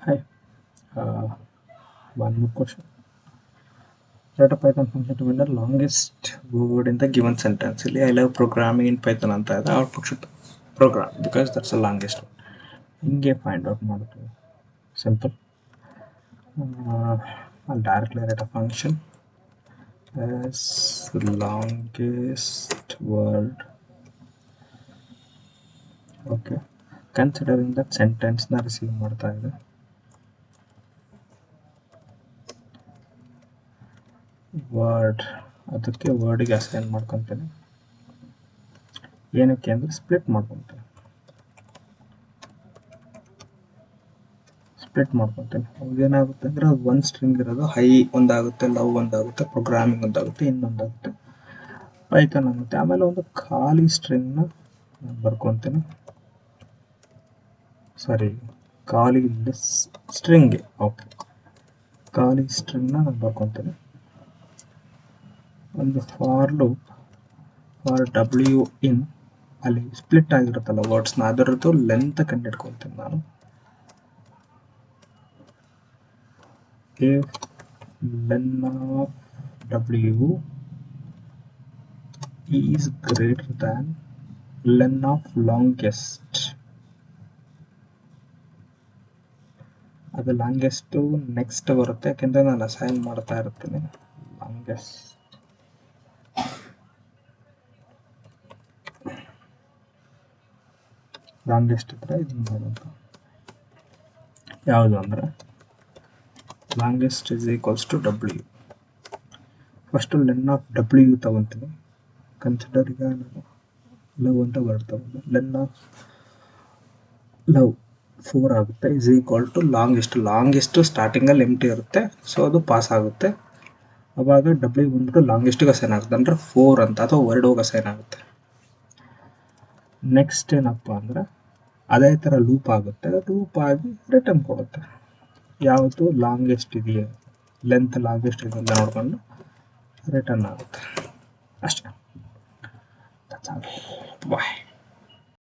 Hi. Uh, one more question. Write a Python function to win the longest word in the given sentence. ಇಲ್ಲಿ I love programming in Python ಅಂತ ಇದೆ should program because that's the longest one. ಹಿಂಗೆ find out ಮಾಡೋದು simple I'll directly write a function as longest word okay considering that sentence ನ receive ಮಾಡ್ತಾ ಇದೆ word ಅದಕ್ಕೆ ವರ್ಡಿಗೆ assign ಮಾಡ್ಕೊತೀನಿ. ಏನಕ್ಕೆ ಅಂದರೆ ಸ್ಪ್ಲಿಟ್ ಮಾಡ್ಕೊತೀನಿ. ಸ್ಪ್ಲಿಟ್ ಮಾಡ್ಕೊತೀನಿ. ಅವಾಗ ಏನಾಗುತ್ತೆ ಅಂದರೆ ಅದು ಒಂದು ಸ್ಟ್ರಿಂಗ್ ಇರೋದು. ಹೈ ಒಂದಾಗುತ್ತೆ ಲವ್ ಒಂದಾಗುತ್ತೆ ಪ್ರೋಗ್ರಾಮಿಂಗ್ ಒಂದಾಗುತ್ತೆ ಇನ್ನೊಂದಾಗುತ್ತೆ ಪೈಥಾನ್ ಆಗುತ್ತೆ. ಆಮೇಲೆ ಒಂದು ಖಾಲಿ ಸ್ಟ್ರಿಂಗ್ನ ಬರ್ಕೊತೀನಿ. ಸಾರಿ ಖಾಲಿ ಸ್ಟ್ರಿಂಗ್ಗೆ ಓಕೆ ಖಾಲಿ ಸ್ಟ್ರಿಂಗ್ನ ನಾನು ಬರ್ಕೊತೀನಿ. ಒಂದು for loop for W in ಅಲ್ಲಿ ಸ್ಪ್ಲಿಟ್ ಆಗಿರುತ್ತಲ್ಲ ವರ್ಡ್ಸ್ನ ಅದರದ್ದು ಲೆಂತ್ ಕಂಡಿಡ್ಕೊತೀನಿ ನಾನು. If len of w is greater than len of longest. ಅದು ಲಾಂಗೆಸ್ಟು ನೆಕ್ಸ್ಟ್ ಬರುತ್ತೆ. ಯಾಕೆಂದರೆ ನಾನು ಅಸೈನ್ ಮಾಡ್ತಾ ಇರ್ತೀನಿ. ಲಾಂಗೆಸ್ಟ್ ಲಾಂಗೆಸ್ಟ್ ಇದ್ದರೆ ಇದನ್ನು ಯಾವುದು ಅಂದರೆ longest is equals to W first len of W ತಗೊತೀನಿ ಕನ್ಸಿಡರ್ ಈಗ ನಾನು ಲವ್ ಅಂತ ವರ್ಡ್ ತಗೊಂಡು ಲೆನ್ ಆಫ್ ಲವ್ ಫೋರ್ ಆಗುತ್ತೆ is equal to longest longest ಸ್ಟಾರ್ಟಿಂಗಲ್ಲಿ ಎಂಟಿ ಇರುತ್ತೆ ಸೊ ಅದು ಪಾಸ್ ಆಗುತ್ತೆ. ಅವಾಗ ಡಬ್ಲ್ಯೂ ಬಂದ್ಬಿಟ್ಟು ಲಾಂಗೆಸ್ಟಿಗೆ ಸೈನ್ ಆಗುತ್ತೆ ಅಂದರೆ ಫೋರ್ ಅಂತ, ಅಥವಾ ವರ್ಡ್ ಹೋಗ ಸೈನ್ ಆಗುತ್ತೆ. ನೆಕ್ಸ್ಟ್ ಏನಪ್ಪ ಅಂದ್ರೆ ಅದೇ ಥರ ಲೂಪ್ ಆಗುತ್ತೆ ಲೂಪ್ ಆಗಿ ರಿಟರ್ನ್ ಕೊಡುತ್ತೆ. ಯಾವುದು ಲಾಂಗೆಸ್ಟ್ ಇದೆಯೋ ಲೆಂತ್ ಲಾಂಗೆಸ್ಟ್ ಇದೆ ಅಂತ ನೋಡಿಕೊಂಡು ರಿಟರ್ನ್ ಆಗುತ್ತೆ. ಅಷ್ಟೇ. ಬಾಯ್